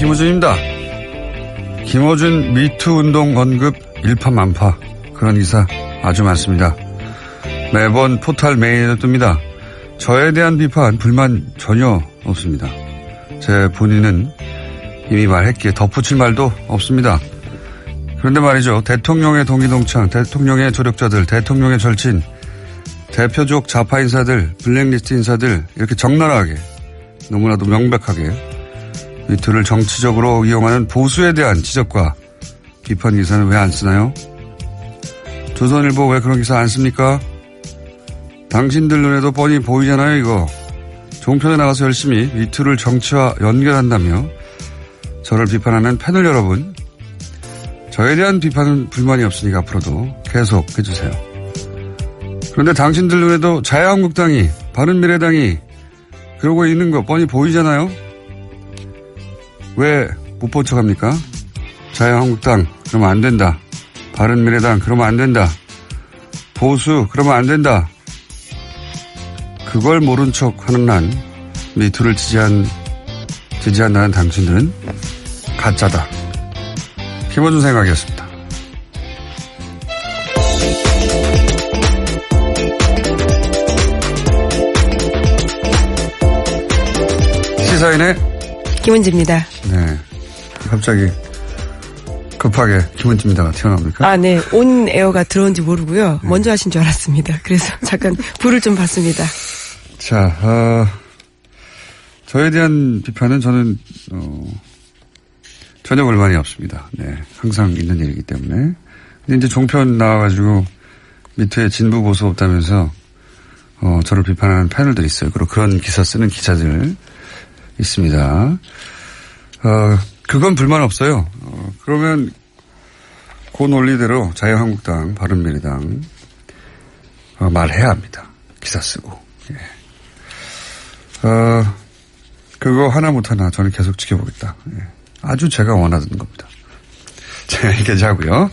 김호준입니다. 김호준 미투 운동 언급 일파만파 그런 기사 아주 많습니다. 매번 포탈 메인에 뜹니다. 저에 대한 비판, 불만 전혀 없습니다. 제 본인은 이미 말했기에 덧붙일 말도 없습니다. 그런데 말이죠. 대통령의 동기동창, 대통령의 조력자들, 대통령의 절친, 대표적 좌파 인사들, 블랙리스트 인사들 이렇게 적나라하게 너무나도 명백하게 미투를 정치적으로 이용하는 보수에 대한 지적과 비판 기사는 왜 안 쓰나요? 조선일보 왜 그런 기사 안 씁니까? 당신들 눈에도 뻔히 보이잖아요, 이거. 종편에 나가서 열심히 미투를 정치와 연결한다며 저를 비판하는 패널 여러분, 저에 대한 비판은 불만이 없으니까 앞으로도 계속 해주세요. 그런데 당신들 눈에도 자유한국당이, 바른미래당이 그러고 있는 거 뻔히 보이잖아요? 왜 못 본 척 합니까? 자유한국당, 그러면 안 된다. 바른미래당, 그러면 안 된다. 보수, 그러면 안 된다. 그걸 모른 척 하는 난 미투를 지지한, 지지한다는 당신들은 가짜다. 김원준 생각이었습니다. 시사인의 김은지입니다. 네. 갑자기 급하게 김은지입니다가 튀어나옵니까? 아, 네. 온 에어가 들어온지 모르고요. 먼저 하신 줄 알았습니다. 그래서 잠깐 불을 좀 봤습니다. 자, 어, 저에 대한 비판은 저는, 어, 전혀 불만이 없습니다. 네. 항상 있는 일이기 때문에. 근데 이제 종편 나와가지고 밑에 진부 보수 없다면서, 어, 저를 비판하는 패널들이 있어요. 그리고 그런 기사 쓰는 기자들 있습니다. 어, 그건 불만 없어요. 어, 그러면 그 논리대로 자유한국당, 바른미래당 어, 말해야 합니다. 기사 쓰고. 예. 어, 그거 하나 못하나 저는 계속 지켜보겠다. 예. 아주 제가 원하는 겁니다. 제가 하고요.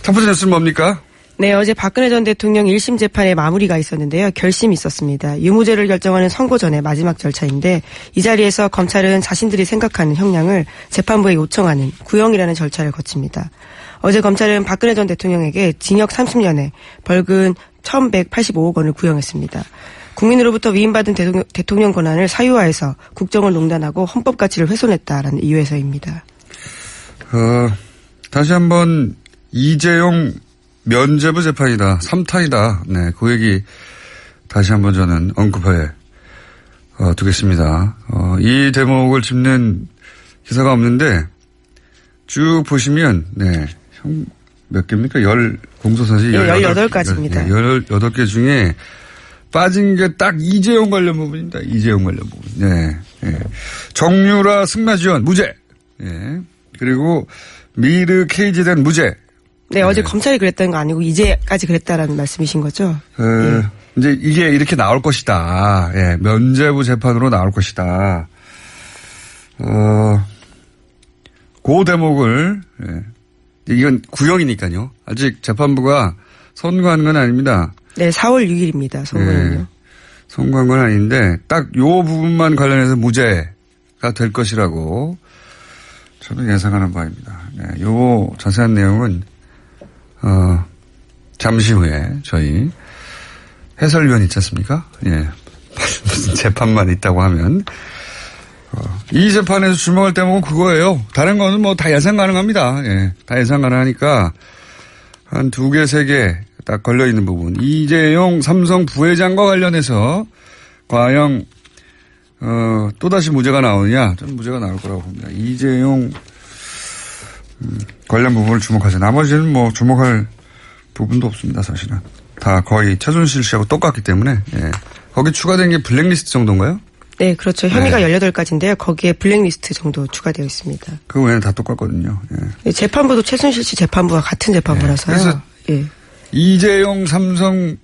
첫 번째 뉴스는 뭡니까? 네, 어제 박근혜 전 대통령 1심 재판의 마무리가 있었는데요. 결심이 있었습니다. 유무죄를 결정하는 선고 전의 마지막 절차인데 이 자리에서 검찰은 자신들이 생각하는 형량을 재판부에 요청하는 구형이라는 절차를 거칩니다. 어제 검찰은 박근혜 전 대통령에게 징역 30년에 벌금 1185억 원을 구형했습니다. 국민으로부터 위임받은 대통령, 대통령 권한을 사유화해서 국정을 농단하고 헌법 가치를 훼손했다라는 이유에서입니다. 어, 다시 한번 이재용 면제부 재판이다. 3탄이다. 네, 그 얘기 다시 한번 저는 언급해 어, 두겠습니다. 어, 이 대목을 짚는 기사가 없는데 쭉 보시면 네, 형 몇 개입니까? 열 공소사실 네, 18, 18가지입니다. 18개 중에 빠진 게 딱 이재용 관련 부분입니다. 이재용 관련 부분. 네. 네. 정유라 승마 지원 무죄. 예. 그리고 미르 케이지된 무죄. 네, 어제 검찰이 그랬다는 거 아니고 이제까지 그랬다라는 말씀이신 거죠? 어, 이제 이게 이렇게 나올 것이다. 예, 면제부 재판으로 나올 것이다. 어, 그 대목을, 예. 이건 구형이니까요. 아직 재판부가 선고하는 건 아닙니다. 네, 4월 6일입니다. 선거는요. 예, 선고한 건 아닌데, 딱 요 부분만 관련해서 무죄가 될 것이라고 저는 예상하는 바입니다. 네, 요 자세한 내용은, 어, 잠시 후에 저희 해설위원 있지 않습니까? 예. 무슨 재판만 있다고 하면. 어, 이 재판에서 주목할 대목은 그거예요. 다른 거는 뭐 다 예상 가능합니다. 예. 다 예상 가능하니까 한 두 개, 세 개 딱 걸려 있는 부분. 이재용 삼성 부회장과 관련해서 과연 어, 또다시 무죄가 나오느냐? 저는 무죄가 나올 거라고 봅니다. 이재용 음, 관련 부분을 주목하죠. 나머지는 뭐 주목할 부분도 없습니다. 사실은 다 거의 최순실 씨하고 똑같기 때문에 예. 거기 추가된 게 블랙리스트 정도인가요? 네, 그렇죠. 혐의가 18가지인데요. 거기에 블랙리스트 정도 추가되어 있습니다. 그 외에는 다 똑같거든요. 예. 네, 재판부도 최순실 씨 재판부와 같은 재판부라서요. 그래서 예. 이재용 삼성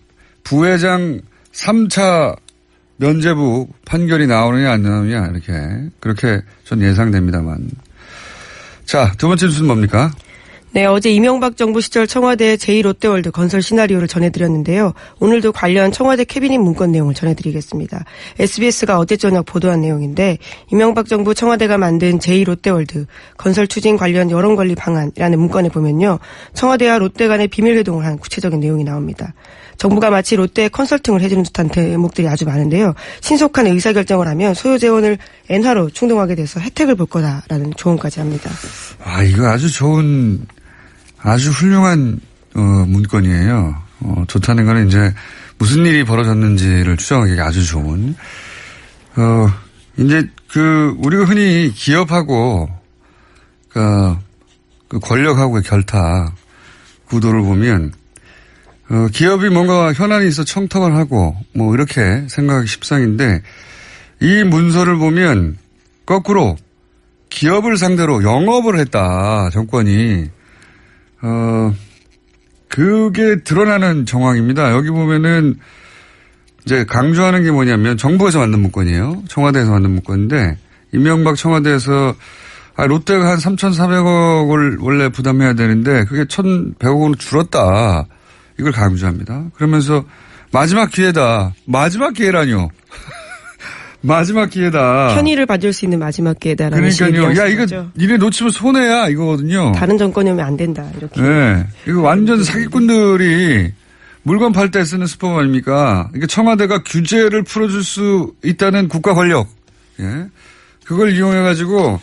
부회장 3차 면제부 판결이 나오느냐 안 나오느냐 이렇게 그렇게 전 예상됩니다만 자 두 번째 뉴스는 뭡니까? 네, 어제 이명박 정부 시절 청와대 제2롯데월드 건설 시나리오를 전해드렸는데요. 오늘도 관련 청와대 캐비닛 문건 내용을 전해드리겠습니다. SBS가 어제 저녁 보도한 내용인데 이명박 정부 청와대가 만든 제2롯데월드 건설 추진 관련 여론관리 방안이라는 문건에 보면요. 청와대와 롯데 간의 비밀회동을 한 구체적인 내용이 나옵니다. 정부가 마치 롯데에 컨설팅을 해주는 듯한 대목들이 아주 많은데요. 신속한 의사결정을 하면 소요 재원을 엔화로 충동하게 돼서 혜택을 볼 거다라는 조언까지 합니다. 아, 이거 아주 좋은, 아주 훌륭한, 어, 문건이에요. 어, 좋다는 거는 이제 무슨 일이 벌어졌는지를 추정하기 아주 좋은. 어, 이제 그, 우리가 흔히 기업하고, 그, 그 권력하고의 결탁 구도를 보면, 어, 기업이 뭔가 현안이 있어 청탁을 하고, 뭐, 이렇게 생각하기 십상인데, 이 문서를 보면, 거꾸로, 기업을 상대로 영업을 했다, 정권이. 어, 그게 드러나는 정황입니다. 여기 보면은, 이제 강조하는 게 뭐냐면, 정부에서 만든 문건이에요. 청와대에서 만든 문건인데, 이명박 청와대에서, 아, 롯데가 한 3,400억을 원래 부담해야 되는데, 그게 1,100억으로 줄었다. 이걸 강조합니다. 그러면서, 마지막 기회다. 마지막 기회라뇨. 마지막 기회다. 편의를 받을 수 있는 마지막 기회다라는 그러니까요. 야, 이거 거죠. 니네 놓치면 손해야 이거거든요. 다른 정권이 오면 안 된다 이렇게. 네. 이거 완전 사기꾼들이 물건 팔 때 쓰는 수법 아닙니까? 이게 청와대가 규제를 풀어줄 수 있다는 국가 권력. 예. 그걸 이용해가지고,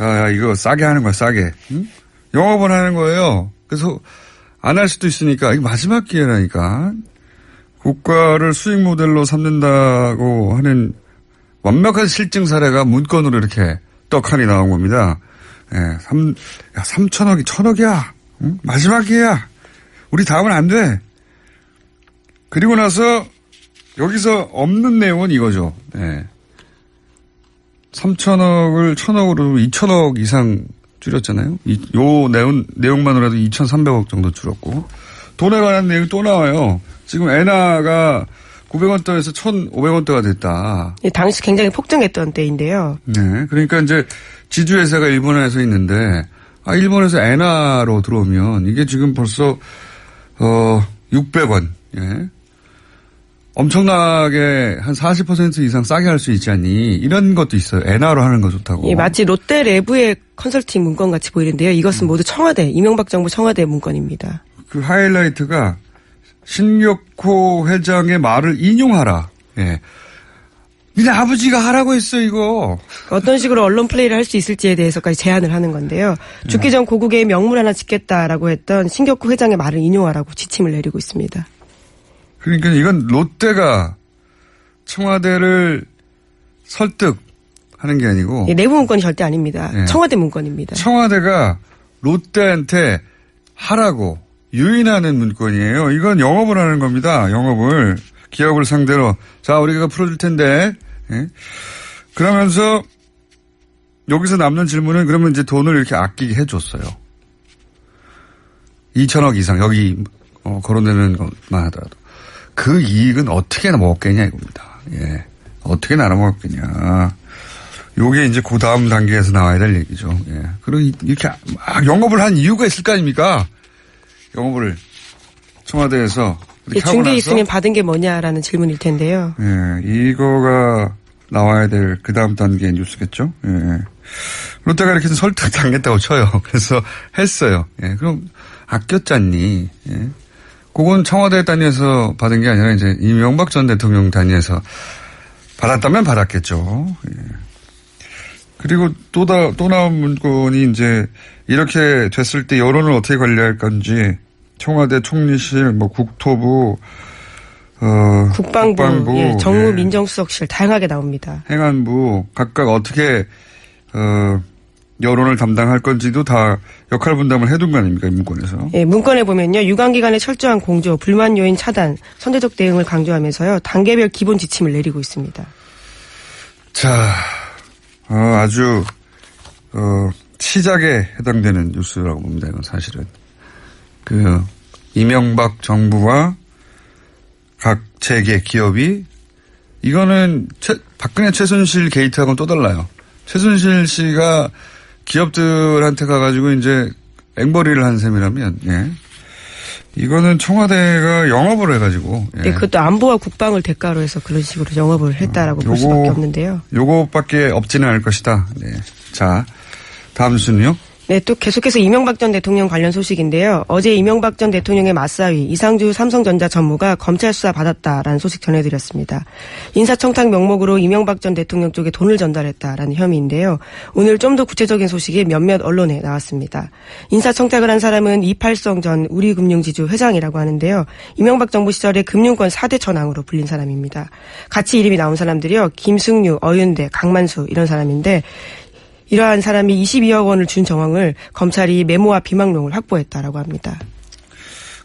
야, 야, 이거 싸게 하는 거야, 싸게. 응? 영업을 하는 거예요. 그래서 안 할 수도 있으니까, 이거 마지막 기회라니까. 국가를 수익 모델로 삼는다고 하는 완벽한 실증 사례가 문건으로 이렇게 떡하니 나온 겁니다. 예, 삼, 야, 3천억이 천억이야. 응? 마지막 기회야. 우리 다음은 안 돼. 그리고 나서 여기서 없는 내용은 이거죠. 예. 3천억을 천억으로 2천억 이상 줄였잖아요. 이, 요 내용, 내용만으로도 2,300억 정도 줄었고. 돈에 관한 내용이 또 나와요. 지금 엔화가 900원대에서 1,500원대가 됐다. 예, 당시 굉장히 폭등했던 때인데요. 네. 그러니까 이제 지주회사가 일본에서 있는데, 아, 일본에서 엔화로 들어오면 이게 지금 벌써, 어, 600원, 예. 엄청나게 한 40% 이상 싸게 할 수 있지 않니? 이런 것도 있어요. 엔화로 하는 거 좋다고. 예, 마치 롯데 레브의 컨설팅 문건 같이 보이는데요. 이것은 모두 청와대, 이명박 정부 청와대 문건입니다. 그 하이라이트가 신격호 회장의 말을 인용하라. 예. 니네 아버지가 하라고 했어, 이거. 어떤 식으로 언론 플레이를 할 수 있을지에 대해서까지 제안을 하는 건데요. 죽기 전 고국의 명물 하나 짓겠다라고 했던 신격호 회장의 말을 인용하라고 지침을 내리고 있습니다. 그러니까 이건 롯데가 청와대를 설득하는 게 아니고 예, 내부 문건이 절대 아닙니다. 예. 청와대 문건입니다. 청와대가 롯데한테 하라고 유인하는 문건이에요. 이건 영업을 하는 겁니다. 영업을 기업을 상대로 자 우리가 풀어줄 텐데 예? 그러면서 여기서 남는 질문은 그러면 이제 돈을 이렇게 아끼게 해줬어요. 2천억 이상 여기 어, 거론되는 것만 하더라도 그 이익은 어떻게 먹었겠냐 이겁니다. 예. 어떻게 나눠 먹었겠냐. 요게 이제 그 다음 단계에서 나와야 될 얘기죠. 예. 그리고 이- 이렇게 막 영업을 한 이유가 있을 거 아닙니까? 영업을 청와대에서 예, 중개 있으면 받은 게 뭐냐라는 질문일 텐데요. 예, 이거가 나와야 될 그 다음 단계 뉴스겠죠. 예. 롯데가 이렇게 설득 당했다고 쳐요. 그래서 했어요. 예, 그럼 아꼈잖니. 예. 그건 청와대 단위에서 받은 게 아니라 이제 이명박 전 대통령 단위에서 받았다면 받았겠죠. 예. 그리고 또, 다, 또 나온 문건이 이제 이렇게 됐을 때 여론을 어떻게 관리할 건지 청와대 총리실, 뭐 국토부, 어, 국방부, 예, 예. 정무 민정수석실 다양하게 나옵니다. 행안부 각각 어떻게 어, 여론을 담당할 건지도 다 역할 분담을 해둔 거 아닙니까 이 문건에서. 예, 문건에 보면요. 유관기관의 철저한 공조, 불만 요인 차단, 선제적 대응을 강조하면서요. 단계별 기본 지침을 내리고 있습니다. 자, 어, 아주 어, 시작에 해당되는 뉴스라고 봅니다. 이건 사실은 그 이명박 정부와 각 재계 기업이 이거는 최, 박근혜 최순실 게이트하고는 또 달라요. 최순실 씨가 기업들한테 가가지고 이제 앵벌이를 한 셈이라면, 예. 이거는 청와대가 영업을 해가지고. 예. 네, 그것도 안보와 국방을 대가로 해서 그런 식으로 영업을 했다라고 볼 요거- 수밖에 없는데요. 요거밖에 없지는 않을 것이다. 네. 자, 다음 순요. 네, 또 계속해서 이명박 전 대통령 관련 소식인데요. 어제 이명박 전 대통령의 맞사위 이상주 삼성전자 전무가 검찰 수사 받았다라는 소식 전해드렸습니다. 인사청탁 명목으로 이명박 전 대통령 쪽에 돈을 전달했다라는 혐의인데요. 오늘 좀 더 구체적인 소식이 몇몇 언론에 나왔습니다. 인사청탁을 한 사람은 이팔성 전 우리금융지주 회장이라고 하는데요. 이명박 정부 시절에 금융권 4대 천왕으로 불린 사람입니다. 같이 이름이 나온 사람들이요. 김승유, 어윤대, 강만수 이런 사람인데 이러한 사람이 22억 원을 준 정황을 검찰이 메모와 비망록을 확보했다라고 합니다.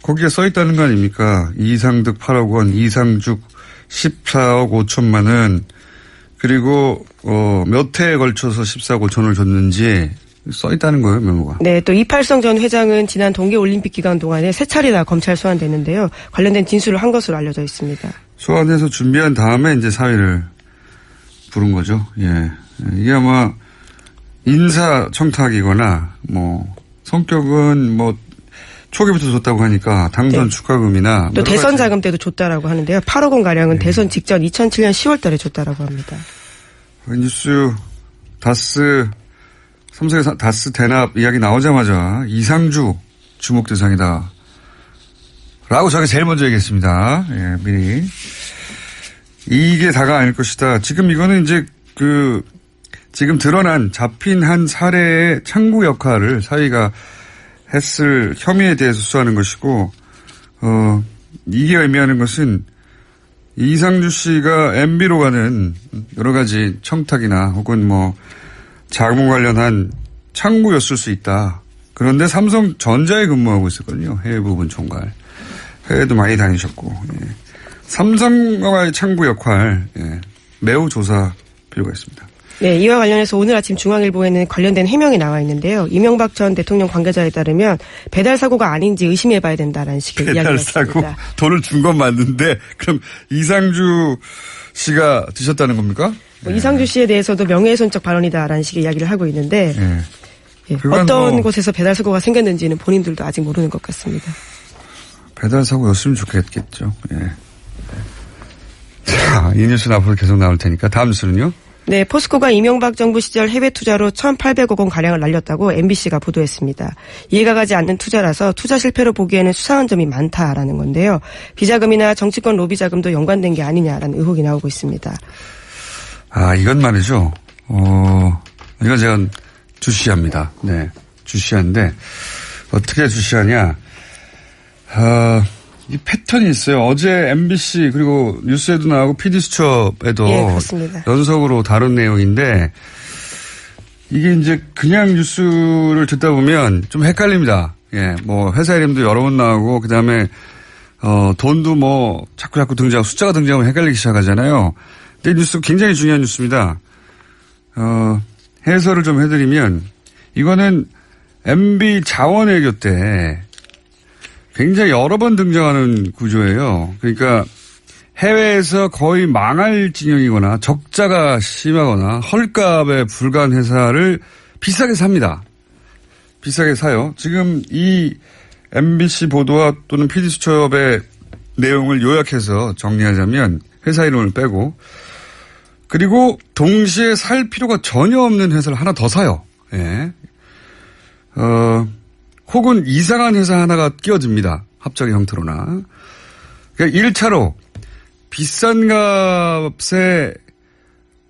거기에 써 있다는 거 아닙니까? 이상득 8억 원, 이상죽 14억 5천만 원, 그리고, 어, 몇 회에 걸쳐서 14억 5천을 줬는지 써 있다는 거예요, 메모가. 네, 또 이팔성 전 회장은 지난 동계올림픽 기간 동안에 세 차례나 검찰 소환됐는데요. 관련된 진술을 한 것으로 알려져 있습니다. 소환해서 준비한 다음에 이제 사회를 부른 거죠. 예. 이게 아마 인사 청탁이거나 뭐 성격은 뭐 초기부터 줬다고 하니까 당선 네. 축하금이나 또 여러 대선 가지 자금 때도 줬다라고 하는데요. 8억 원 가량은 네. 대선 직전 2007년 10월 달에 줬다라고 합니다. 그 뉴스 다스 삼성의 사- 다스 대납 이야기 나오자마자 이상주 주목 대상이다. 라고 저게 제일 먼저 얘기했습니다. 예, 미리. 이게 다가 아닐 것이다. 지금 이거는 이제 그 지금 드러난 잡힌 한 사례의 창구 역할을 사위가 했을 혐의에 대해서 수사하는 것이고, 어, 이게 의미하는 것은 이상주 씨가 MB로 가는 여러 가지 청탁이나 혹은 뭐 자금 관련한 창구였을 수 있다. 그런데 삼성전자에 근무하고 있었거든요. 해외 부분 총괄. 해외도 많이 다니셨고. 예. 삼성과의 창구 역할 예. 매우 조사 필요가 있습니다. 네, 이와 관련해서 오늘 아침 중앙일보에는 관련된 해명이 나와 있는데요. 이명박 전 대통령 관계자에 따르면 배달 사고가 아닌지 의심해봐야 된다라는 식의 이야기가 배달 사고 있습니다. 돈을 준 건 맞는데 그럼 이상주 씨가 드셨다는 겁니까? 뭐 이상주 씨에 대해서도 명예훼손적 발언이다라는 식의 이야기를 하고 있는데 예. 예, 그건 어떤 뭐- 곳에서 배달 사고가 생겼는지는 본인들도 아직 모르는 것 같습니다. 배달 사고였으면 좋겠겠죠. 예. 자, 이 뉴스는 앞으로 계속 나올 테니까 다음 뉴스는요. 네, 포스코가 이명박 정부 시절 해외 투자로 1,800억 원 가량을 날렸다고 MBC가 보도했습니다. 이해가 가지 않는 투자라서 투자 실패로 보기에는 수상한 점이 많다라는 건데요. 비자금이나 정치권 로비 자금도 연관된 게 아니냐라는 의혹이 나오고 있습니다. 아, 이건 말이죠. 어, 이건 제가 주시합니다. 네. 주시한데, 어떻게 주시하냐. 아, 이 패턴이 있어요. 어제 MBC, 그리고 뉴스에도 나오고 PD수첩에도 예, 그렇습니다. 연속으로 다룬 내용인데, 이게 이제 그냥 뉴스를 듣다 보면 좀 헷갈립니다. 예, 뭐, 회사 이름도 여러 번 나오고, 그 다음에, 어, 돈도 뭐, 자꾸 자꾸 등장하고, 숫자가 등장하면 헷갈리기 시작하잖아요. 근데 이 뉴스 굉장히 중요한 뉴스입니다. 어, 해설을 좀 해드리면, 이거는 MB 자원외교 때 굉장히 여러 번 등장하는 구조예요. 그러니까 해외에서 거의 망할 진영이거나 적자가 심하거나 헐값에 불과한 회사를 비싸게 삽니다. 비싸게 사요. 지금 이 MBC 보도와 또는 PD수첩의 내용을 요약해서 정리하자면 회사 이름을 빼고 그리고 동시에 살 필요가 전혀 없는 회사를 하나 더 사요. 예. 어, 혹은 이상한 회사 하나가 끼어집니다. 합작의 형태로나. 그러니까 1차로 비싼 값에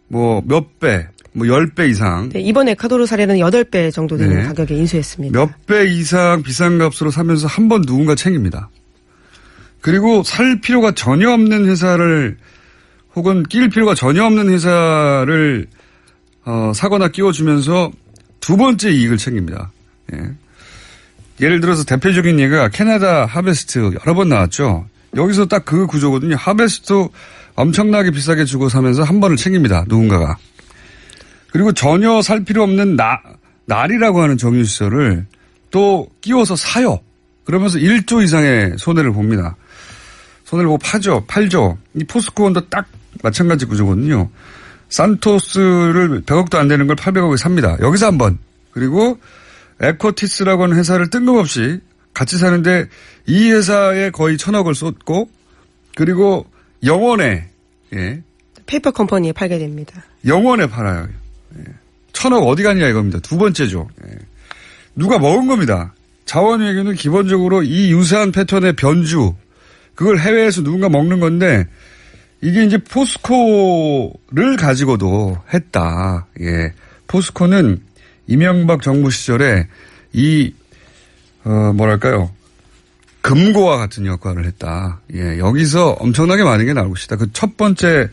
뭐 몇 배, 뭐 10배 이상, 네, 이번 에카도르 사례는 8배 정도 되는 네. 가격에 인수했습니다. 몇 배 이상 비싼 값으로 사면서 한 번 누군가 챙깁니다. 그리고 살 필요가 전혀 없는 회사를 혹은 끼일 필요가 전혀 없는 회사를 어, 사거나 끼워주면서 두 번째 이익을 챙깁니다. 예. 예를 들어서 대표적인 예가 캐나다 하베스트 여러 번 나왔죠. 여기서 딱 그 구조거든요. 하베스트 엄청나게 비싸게 주고 사면서 한 번을 챙깁니다. 누군가가. 그리고 전혀 살 필요 없는 나, 날이라고 하는 정유시설을 또 끼워서 사요. 그러면서 1조 이상의 손해를 봅니다. 손해를 보고 파죠. 팔죠. 이 포스코원도 딱 마찬가지 구조거든요. 산토스를 100억도 안 되는 걸 800억에 삽니다. 여기서 한 번. 그리고 에코티스라고 하는 회사를 뜬금없이 같이 사는데 이 회사에 거의 천억을 쏟고 그리고 영원에 예, 페이퍼 컴퍼니에 팔게 됩니다. 영원에 팔아요. 예. 천억 어디 갔냐 이겁니다. 두 번째죠. 예. 누가 먹은 겁니다. 자원외교는 기본적으로 이 유사한 패턴의 변주 그걸 해외에서 누군가 먹는 건데 이게 이제 포스코를 가지고도 했다. 예. 포스코는 이명박 정부 시절에 이, 어, 뭐랄까요. 금고와 같은 역할을 했다. 예. 여기서 엄청나게 많은 게 나올 것이다. 그 첫 번째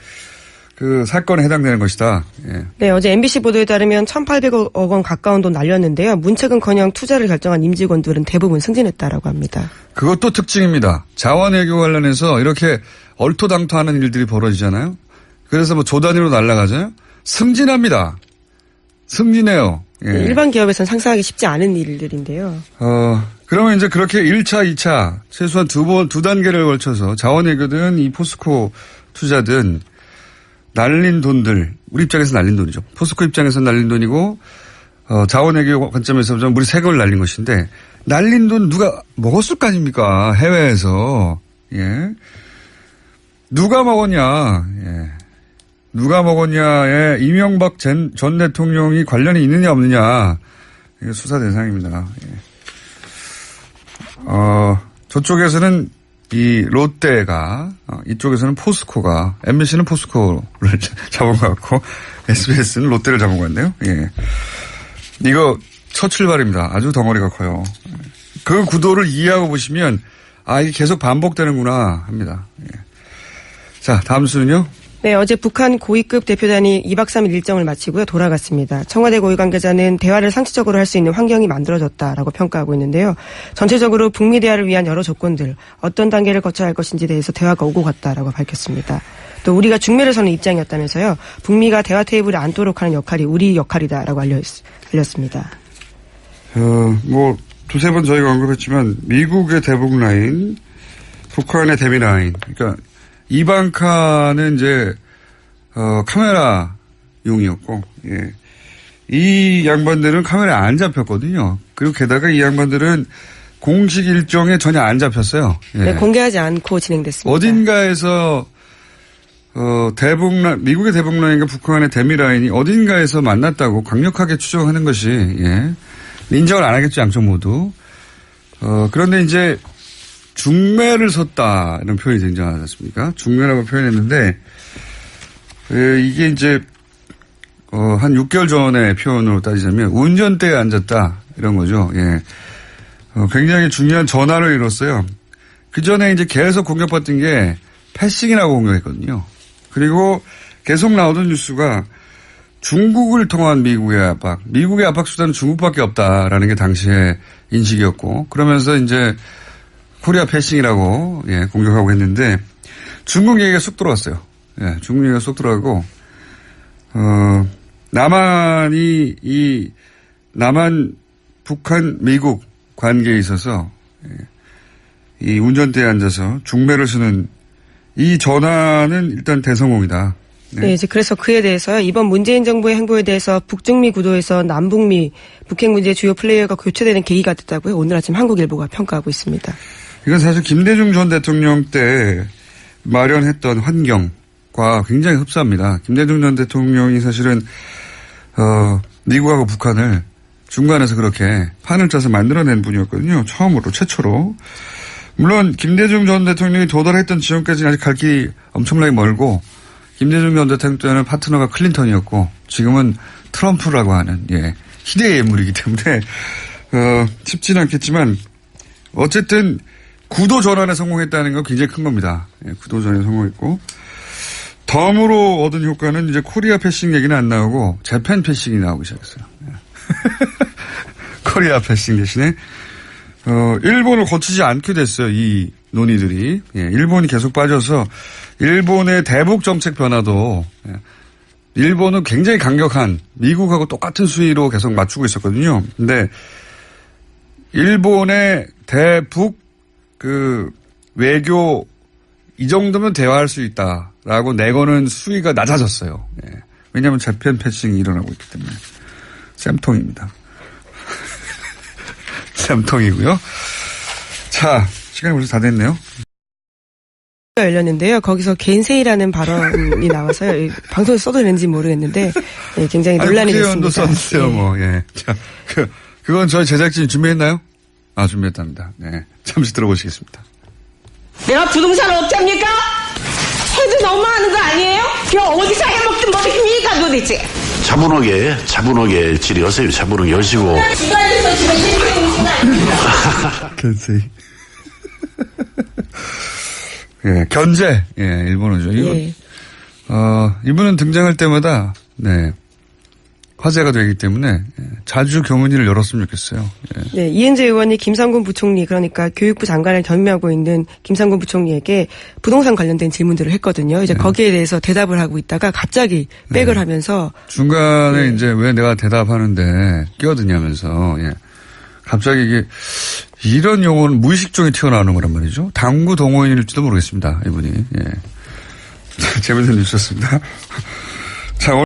그 사건에 해당되는 것이다. 예. 네, 어제 MBC 보도에 따르면 1,800억 원 가까운 돈 날렸는데요. 문책은커녕 투자를 결정한 임직원들은 대부분 승진했다라고 합니다. 그것도 특징입니다. 자원 외교 관련해서 이렇게 얼토당토하는 일들이 벌어지잖아요. 그래서 뭐 조단위로 날아가잖아요. 승진합니다. 승진해요. 예. 일반 기업에서는 상상하기 쉽지 않은 일들인데요. 어, 그러면 이제 그렇게 1차, 2차, 최소한 두 번, 두 단계를 걸쳐서 자원외교든 이 포스코 투자든 날린 돈들, 우리 입장에서 날린 돈이죠. 포스코 입장에서 날린 돈이고, 어, 자원외교 관점에서 우리 세금을 날린 것인데, 날린 돈 누가 먹었을 거 아닙니까? 해외에서. 예. 누가 먹었냐, 예. 누가 먹었냐에 이명박 전, 전 대통령이 관련이 있느냐 없느냐, 이게 수사 대상입니다. 예. 어, 저쪽에서는 이 롯데가, 어, 이쪽에서는 포스코가, MBC는 포스코를 잡은 것 같고, SBS는 롯데를 잡은 것 같네요. 예. 이거 첫 출발입니다. 아주 덩어리가 커요. 그 구도를 이해하고 보시면, 아, 이게 계속 반복되는구나 합니다. 예. 자, 다음 수는요? 네, 어제 북한 고위급 대표단이 2박 3일 일정을 마치고요. 돌아갔습니다. 청와대 고위 관계자는 대화를 상시적으로 할 수 있는 환경이 만들어졌다라고 평가하고 있는데요. 전체적으로 북미 대화를 위한 여러 조건들, 어떤 단계를 거쳐야 할 것인지 대해서 대화가 오고 갔다라고 밝혔습니다. 또 우리가 중매를 서는 입장이었다면서요. 북미가 대화 테이블에 앉도록 하는 역할이 우리 역할이다라고 알렸, 알렸습니다. 어, 뭐, 두세 번 저희가 언급했지만, 미국의 대북 라인, 북한의 대미 라인. 그러니까, 이방카는 이제, 어, 카메라용이었고, 예. 이 양반들은 카메라에 안 잡혔거든요. 그리고 게다가 이 양반들은 공식 일정에 전혀 안 잡혔어요. 예. 네, 공개하지 않고 진행됐습니다. 어딘가에서 어, 대북라, 미국의 대북라인과 북한의 대미라인이 어딘가에서 만났다고 강력하게 추정하는 것이, 예. 인정을 안 하겠죠, 양쪽 모두. 어, 그런데 이제 중매를 섰다, 이런 표현이 등장하지 않습니까? 중매라고 표현했는데, 예, 이게 이제, 어, 한 6개월 전의 표현으로 따지자면, 운전대에 앉았다, 이런 거죠, 예. 어, 굉장히 중요한 전화를 이뤘어요. 그 전에 이제 계속 공격받던 게 패싱이라고 공격했거든요. 그리고 계속 나오던 뉴스가 중국을 통한 미국의 압박, 미국의 압박 수단은 중국밖에 없다라는 게 당시의 인식이었고, 그러면서 이제 코리아 패싱이라고 예, 공격하고 했는데 중국 얘기가 쑥 들어왔어요. 예, 중국 얘기가 쑥 들어가고 어, 남한이 이 남한 북한 미국 관계에 있어서 예, 이 운전대에 앉아서 중매를 쓰는 이 전화는 일단 대성공이다. 네. 이제 그래서 그에 대해서 이번 문재인 정부의 행보에 대해서 북중미 구도에서 남북미 북핵 문제 주요 플레이어가 교체되는 계기가 됐다고요. 오늘 아침 한국일보가 평가하고 있습니다. 이건 사실 김대중 전 대통령 때 마련했던 환경 과 굉장히 흡사합니다. 김대중 전 대통령이 사실은 어, 미국하고 북한을 중간에서 그렇게 판을 짜서 만들어낸 분이었거든요. 처음으로 최초로. 물론 김대중 전 대통령이 도달했던 지점까지는 아직 갈 길이 엄청나게 멀고 김대중 전 대통령 때는 파트너가 클린턴이었고 지금은 트럼프라고 하는 예, 희대의 인물이기 때문에 어, 쉽지는 않겠지만 어쨌든 구도 전환에 성공했다는 건 굉장히 큰 겁니다. 예, 구도 전환에 성공했고 덤으로 얻은 효과는 이제 코리아 패싱 얘기는 안 나오고 재팬 패싱이 나오기 시작했어요. 예. 코리아 패싱 대신에 어, 일본을 거치지 않게 됐어요. 이 논의들이. 예, 일본이 계속 빠져서 일본의 대북 정책 변화도 예, 일본은 굉장히 강력한 미국하고 똑같은 수위로 계속 맞추고 있었거든요. 근데 일본의 대북 그 외교 이 정도면 대화할 수 있다라고 내거는 수위가 낮아졌어요. 예. 왜냐하면 재팬 패싱이 일어나고 있기 때문에 쌤통입니다. 일삼통이고요. 자, 시간이 벌써 다 됐네요. 열렸는데요. 거기서 겐세이라는 발언이 나와서요. 이 방송에 써도 되는지 모르겠는데 예, 굉장히 논란이 국회의원도 됐습니다. 썼어요, 예. 뭐, 예. 자, 그, 그건 저희 제작진이 준비했나요? 아, 준비했답니다. 네. 잠시 들어보시겠습니다. 내가 부동산 업자입니까? 해도 너무하는 거 아니에요? 그 어디서 해먹든 뭐입니까 도대체? 차분하게 차분하게 질의하세요. 차분하게 하시고 주관에서 지금 견세이. 예, 견제. 예, 일본어죠. 이거, 예. 어, 이분은 등장할 때마다, 네. 화제가 되기 때문에, 예, 자주 교문위를 열었으면 좋겠어요. 예. 네, 이은재 의원이 김상곤 부총리 그러니까 교육부 장관을 겸임하고 있는 김상곤 부총리에게 부동산 관련된 질문들을 했거든요. 네. 이제 거기에 대해서 대답을 하고 있다가 갑자기 백을 하면서 중간에 네. 이제 왜 내가 대답하는데 끼어드냐면서, 예. 갑자기 이게, 이런 용어는 무의식 중에 튀어나오는 거란 말이죠. 당구 동호인일지도 모르겠습니다. 이분이. 예. 재밌는 뉴스였습니다.